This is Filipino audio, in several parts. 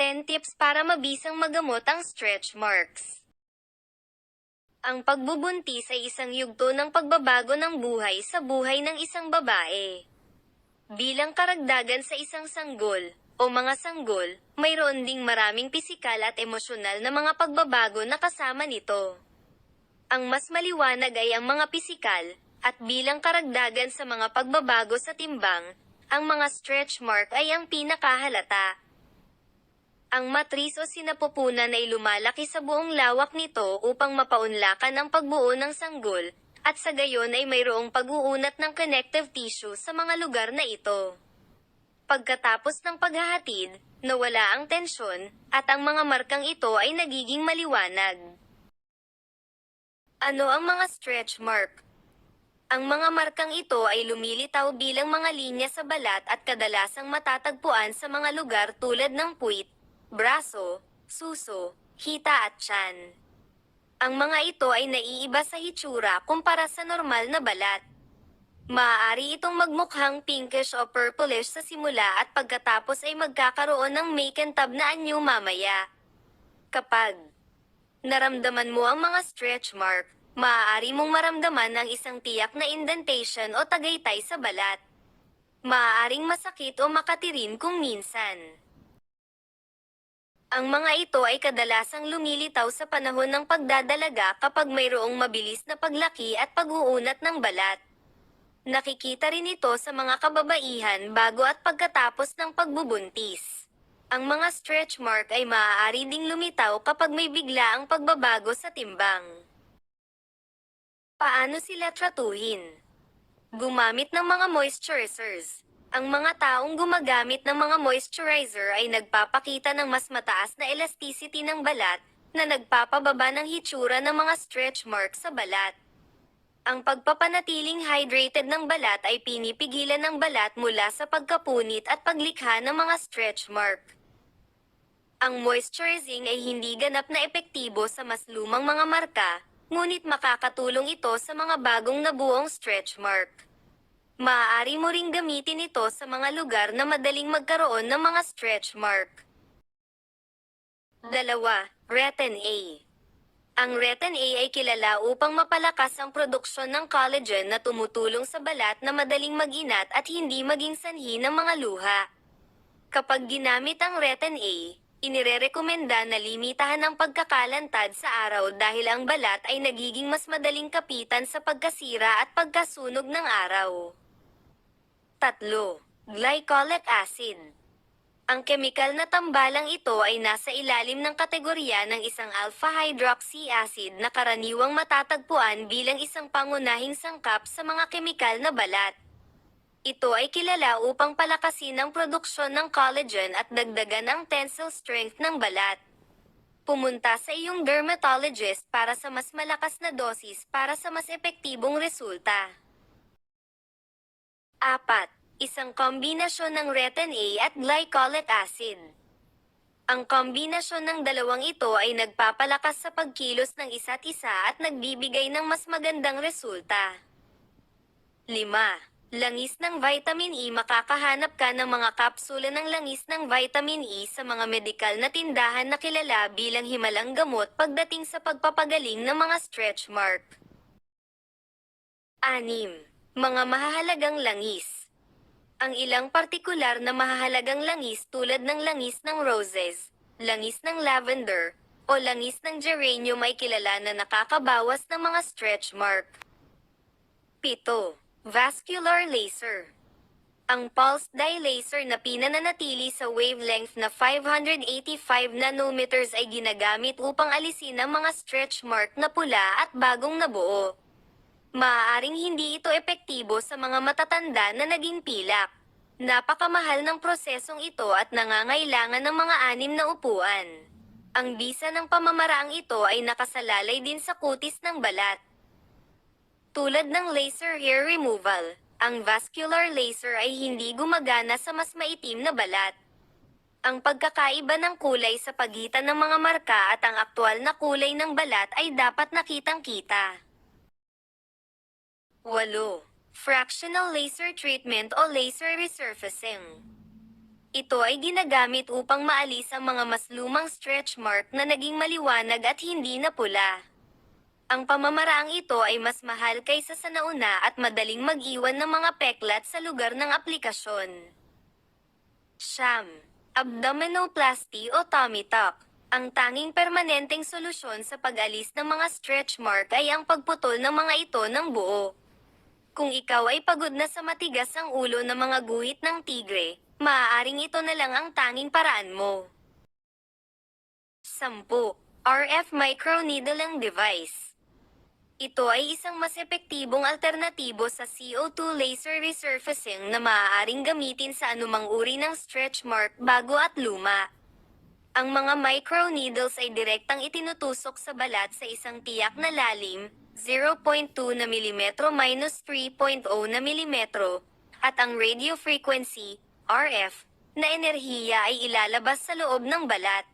10 tips para mabisang magamot ang stretch marks. Ang pagbubuntis ay isang yugto ng pagbabago ng buhay sa buhay ng isang babae. Bilang karagdagan sa isang sanggol, o mga sanggol, mayroon ding maraming pisikal at emosyonal na mga pagbabago na kasama nito. Ang mas maliwanag ay ang mga pisikal, at bilang karagdagan sa mga pagbabago sa timbang, ang mga stretch mark ay ang pinakahalata. Ang matris o sinapupunan ay lumalaki sa buong lawak nito upang mapaunlakan ang pagbuo ng sanggol, at sa gayon ay mayroong pag-uunat ng connective tissue sa mga lugar na ito. Pagkatapos ng paghahatid, nawala ang tensyon, at ang mga markang ito ay nagiging maliwanag. Ano ang mga stretch mark? Ang mga markang ito ay lumilitaw bilang mga linya sa balat at kadalasang matatagpuan sa mga lugar tulad ng puwit, braso, suso, hita at tiyan. Ang mga ito ay naiiba sa hitsura kumpara sa normal na balat. Maaari itong magmukhang pinkish o purplish sa simula at pagkatapos ay magkakaroon ng makentab na anyo mamaya. Kapag naramdaman mo ang mga stretch mark, maaari mong maramdaman ang isang tiyak na indentation o tagaytay sa balat. Maaaring masakit o makatirin kung minsan. Ang mga ito ay kadalasang lumilitaw sa panahon ng pagdadalaga kapag mayroong mabilis na paglaki at pag-uunat ng balat. Nakikita rin ito sa mga kababaihan bago at pagkatapos ng pagbubuntis. Ang mga stretch mark ay maaari ding lumitaw kapag may bigla ang pagbabago sa timbang. Paano sila tratuhin? Gumamit ng mga moisturizers. Ang mga taong gumagamit ng mga moisturizer ay nagpapakita ng mas mataas na elasticity ng balat na nagpapababa ng hitsura ng mga stretch marks sa balat. Ang pagpapanatiling hydrated ng balat ay pinipigilan ng balat mula sa pagkapunit at paglikha ng mga stretch mark. Ang moisturizing ay hindi ganap na epektibo sa mas lumang mga marka, ngunit makakatulong ito sa mga bagong nabuong stretch mark. Maaari mo ring gamitin ito sa mga lugar na madaling magkaroon ng mga stretch mark. Dalawa, Retin A. Ang Retin A ay kilala upang mapalakas ang produksyon ng collagen na tumutulong sa balat na madaling maginat at hindi maging sanhi ng mga luha. Kapag ginamit ang Retin A, inirerekomenda na limitahan ang pagkakalantad sa araw dahil ang balat ay nagiging mas madaling kapitan sa pagkasira at pagkasunog ng araw. Tatlo, glycolic acid. Ang kemikal na tambalang ito ay nasa ilalim ng kategorya ng isang alpha-hydroxy acid na karaniwang matatagpuan bilang isang pangunahing sangkap sa mga kemikal na balat. Ito ay kilala upang palakasin ang produksyon ng collagen at dagdagan ang tensile strength ng balat. Pumunta sa iyong dermatologist para sa mas malakas na dosis para sa mas epektibong resulta. Apat, isang kombinasyon ng retin A at glycolic acid. Ang kombinasyon ng dalawang ito ay nagpapalakas sa pagkilos ng isa't isa at nagbibigay ng mas magandang resulta. 5. Langis ng vitamin E Makakahanap ka ng mga kapsula ng langis ng vitamin E sa mga medikal na tindahan na kilala bilang himalang gamot pagdating sa pagpapagaling ng mga stretch mark. 6. Mga mahahalagang langis. Ang ilang partikular na mahahalagang langis tulad ng langis ng roses, langis ng lavender, o langis ng geranium ay kilala na nakakabawas ng mga stretch mark. 7. Vascular laser. Ang pulse dye laser na pinananatili sa wavelength na 585 nanometers ay ginagamit upang alisin ang mga stretch mark na pula at bagong nabuo. Maaaring hindi ito epektibo sa mga matatanda na naging pilak. Napakamahal ng prosesong ito at nangangailangan ng mga anim na upuan. Ang bisa ng pamamaraang ito ay nakasalalay din sa kutis ng balat. Tulad ng laser hair removal, ang vascular laser ay hindi gumagana sa mas maitim na balat. Ang pagkakaiba ng kulay sa pagitan ng mga marka at ang aktwal na kulay ng balat ay dapat nakitang-kita. 8. Fractional laser treatment o laser resurfacing. Ito ay ginagamit upang maalis ang mga mas lumang stretch mark na naging maliwanag at hindi na pula. Ang pamamaraang ito ay mas mahal kaysa sa nauna at madaling mag-iwan ng mga peklat sa lugar ng aplikasyon. Sham. Abdominoplasty o tummy tuck. Ang tanging permanenteng solusyon sa pag-alis ng mga stretch mark ay ang pagputol ng mga ito ng buo. Kung ikaw ay pagod na sa matigas ang ulo ng mga guhit ng tigre, maaaring ito na lang ang tanging paraan mo. 10. RF microneedling device. Ito ay isang mas epektibong alternatibo sa CO2 laser resurfacing na maaaring gamitin sa anumang uri ng stretch mark bago at luma. Ang mga microneedles ay direktang itinutusok sa balat sa isang tiyak na lalim, 0.2 na milimetro minus 3.0 na milimetro, at ang radio frequency, RF, na enerhiya ay ilalabas sa loob ng balat.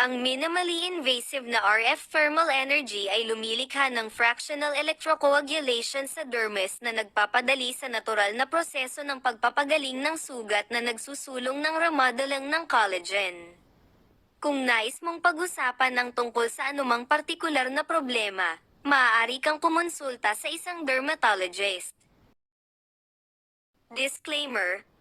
Ang minimally invasive na RF thermal energy ay lumilikha ng fractional electrocoagulation sa dermis na nagpapadali sa natural na proseso ng pagpapagaling ng sugat na nagsusulong ng remodeling ng collagen. Kung nais mong pag-usapan ng tungkol sa anumang partikular na problema, maaari kang kumonsulta sa isang dermatologist. Disclaimer,